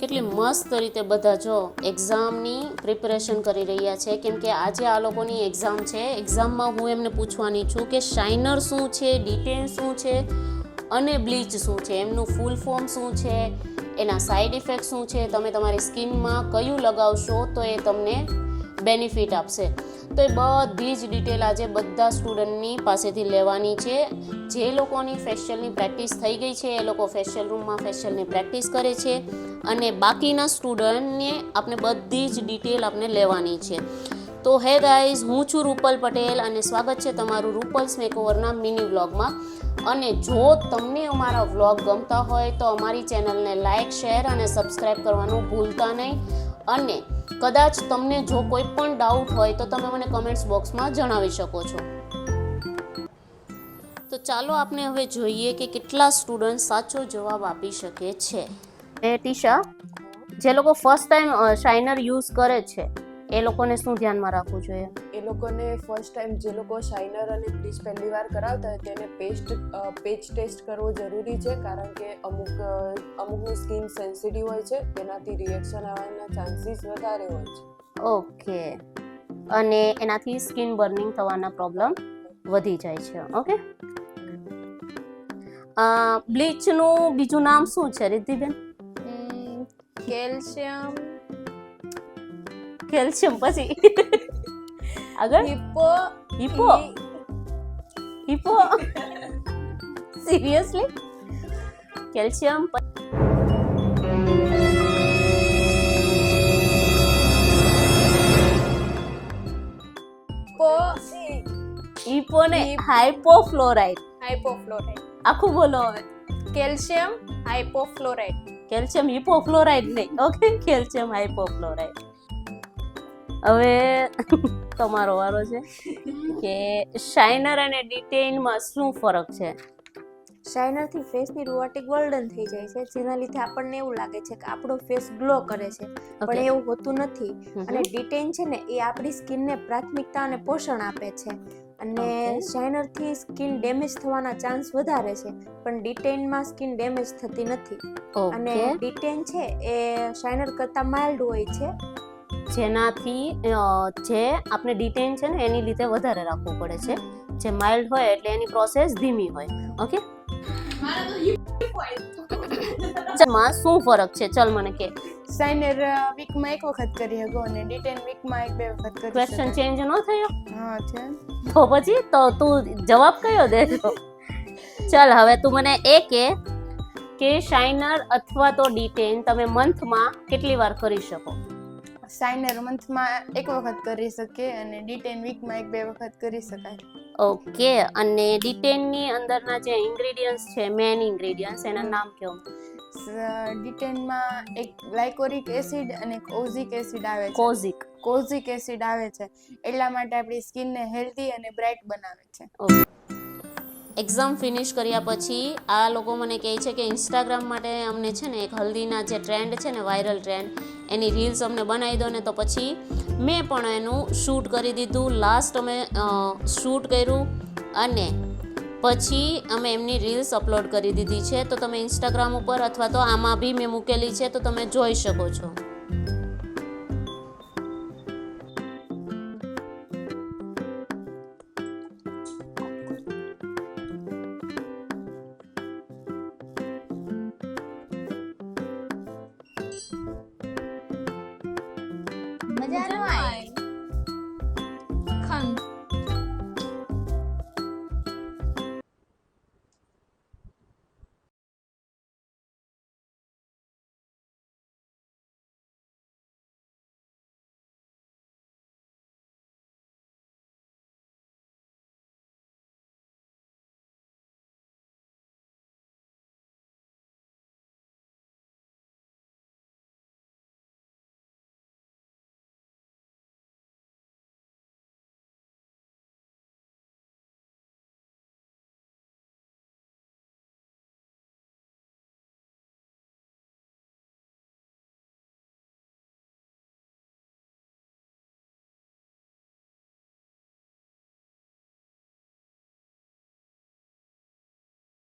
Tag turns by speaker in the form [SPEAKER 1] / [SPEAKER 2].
[SPEAKER 1] કેટલી મસ્ત રીતે બધા જો એક્ઝામની પ્રિપેરેશન કરી રહ્યા છે. કેમ કે આજે આ લોકોની એક્ઝામ છે. એક્ઝામમાં હું એમને પૂછવાની છું કે શાઇનર શું છે ડિટેન શું છે અને બ્લીચ શું છે? એમનું ફૂલ ફોર્મ શું છે? એના સાઈડ ઇફેક્ટ શું છે? તમે તમારી સ્કિનમાં કયું લગાવશો તો એ તમને બેનિફિટ આપશે. તો એ બધી જ ડિટેલ આજે બધા સ્ટુડન્ટની પાસેથી લેવાની છે. જે લોકોની ફેશિયલની પ્રેક્ટિસ થઈ ગઈ છે, એ લોકો ફેશિયલ રૂમમાં ફેશિયલની પ્રેક્ટિસ કરે છે અને બાકીના સ્ટુડન્ટને આપણે બધી જ ડિટેલ આપણે લેવાની છે. તો હે ગાઈઝ હું છું રૂપલ પટેલ અને સ્વાગત છે તમારું રૂપલ્સ મેકઓવરના મિની વ્લોગમાં અને જો તમને અમારા વ્લોગ ગમતા હોય તો અમારી ચેનલને લાઇક શેર અને સબસ્ક્રાઈબ કરવાનું ભૂલતા નહીં. અને કદાચ તમને જો કોઈ પણ ડાઉટ હોય તો તમે મને કમેન્ટ્સ બોક્સમાં જણાવી શકો છો. તો ચાલો આપણે હવે જોઈએ કે કેટલા સ્ટુડન્ટ સાચો જવાબ આપી શકે છે. એ ટીશા, જે લોકો ફર્સ્ટ ટાઈમ શાઇનર યુઝ કરે છે, એ લોકોને શું ધ્યાનમાં રાખવું જોઈએ?
[SPEAKER 2] એ લોકોને ફર્સ્ટ ટાઈમ જે લોકો શાઇનર અને બ્લીચ પહેલી વાર કરાવતા હોય તેને પેસ્ટ પેચ ટેસ્ટ કરવો જરૂરી છે કારણ કે અમુક અમુકની સ્કિન સેન્સિટિવ હોય છે તેનાથી રિએક્શન આવવાના ચાન્સીસ વધારે હોય છે.
[SPEAKER 1] ઓકે. અને એનાથી સ્કિન બર્નિંગ થવાના પ્રોબ્લેમ વધી જાય છે ઓકે? બ્લીચનું બીજું નામ શું છે રિદ્ધિબેન?
[SPEAKER 3] કેલ્શિયમ.
[SPEAKER 1] કેલ્શિયમ પછી. આગળ
[SPEAKER 3] hippo
[SPEAKER 1] hippo hippo seriously calcium
[SPEAKER 3] પો
[SPEAKER 1] હિપો ને
[SPEAKER 3] Hip-
[SPEAKER 1] હાઇપોફ્લોરાઇડ
[SPEAKER 3] હાઇપોફ્લોરાઇડ
[SPEAKER 1] આખું બોલો હવે
[SPEAKER 3] કેલ્શિયમ હાઇપોફ્લોરાઇડ
[SPEAKER 1] કેલ્શિયમ હિપોફ્લોરાઇડ નહીં ઓકે કેલ્શિયમ હાઇપોફ્લોરાઇડ હવે તમારો વારો છે કે શાઇનર અને ડિટેઇનમાં શું ફરક છે?
[SPEAKER 4] શાઇનરથી ફેસની રૂવાટી ગોલ્ડન થઈ જાય છે જેના લીધે આપણને એવું લાગે છે કે આપણો ફેસ ગ્લો કરે છે. પણ એવું હોતું નથી. અને ડિટેન છે ને એ આપણી સ્કિનને પ્રાથમિકતા અને પોષણ આપે છે. અને. શાઇનરથી સ્કિન ડેમેજ થવાના ચાન્સ વધારે છે પણ ડિટેનમાં સ્કિન ડેમેજ થતી નથી. અને ડિટેન છે એ શાઇનર કરતાં માઇલ્ડ હોય છે
[SPEAKER 1] જેનાથી જે આપણે ડિટેન છે ને એની લીધે વધારે રાખવું પડે છે. જે માઇલ્ડ હોય એટલે એની પ્રોસેસ ધીમી હોય. ઓકે માં શું ફરક છે? ચલ મને કે.
[SPEAKER 3] સાઇનર વીકમાં એક વખત કરી શકો અને ડિટેન વીકમાં એક બે વખત કરી
[SPEAKER 1] ક્વેશ્ચન ચેન્જ ન થયો?
[SPEAKER 3] હા છે.
[SPEAKER 1] તો પછી તો તું જવાબ કયો દે ચાલ હવે તું મને એ કે કે શાઇનર અથવા તો ડિટેન તમે મંથમાં કેટલી વાર કરી શકો?
[SPEAKER 3] સાઇનર મંથમાં એક વખત કરી શકીએ અને ડિટેન વીકમાં એક બે વખત કરી શકાય.
[SPEAKER 1] ઓકે અને ડિટેનની અંદરના જે ઇન્ગ્રેડિયન્ટ્સ છે મેન ઇન્ગ્રેડિયન્ટ્સ એના નામ કયો?
[SPEAKER 3] ડિટેનમાં એક ગ્લાયકોરિક એસિડ અને કોઝિક એસિડ આવે છે.
[SPEAKER 1] કોઝિક.
[SPEAKER 3] કોઝિક એસિડ આવે છે. એટલા માટે આપણી સ્કિનને હેલ્ધી અને બ્રાઇટ બનાવે છે.
[SPEAKER 1] એક્ઝામ ફિનિશ કર્યા પછી આ લોકો મને કહે છે કે ઇન્સ્ટાગ્રામ માટે અમને છે ને એક હલ્દીના જે ટ્રેન્ડ છે ને વાયરલ ટ્રેન્ડ એની રીલ્સ અમને બનાવી દો ને તો પછી મેં પણ એનું શૂટ કરી દીધું. લાસ્ટ અમે શૂટ કર્યું અને પછી અમે એમની રીલ્સ અપલોડ કરી દીધી છે. તો તમે ઇન્સ્ટાગ્રામ ઉપર અથવા તો આમાં બી મેં મૂકેલી છે, તો તમે જોઈ શકો છો.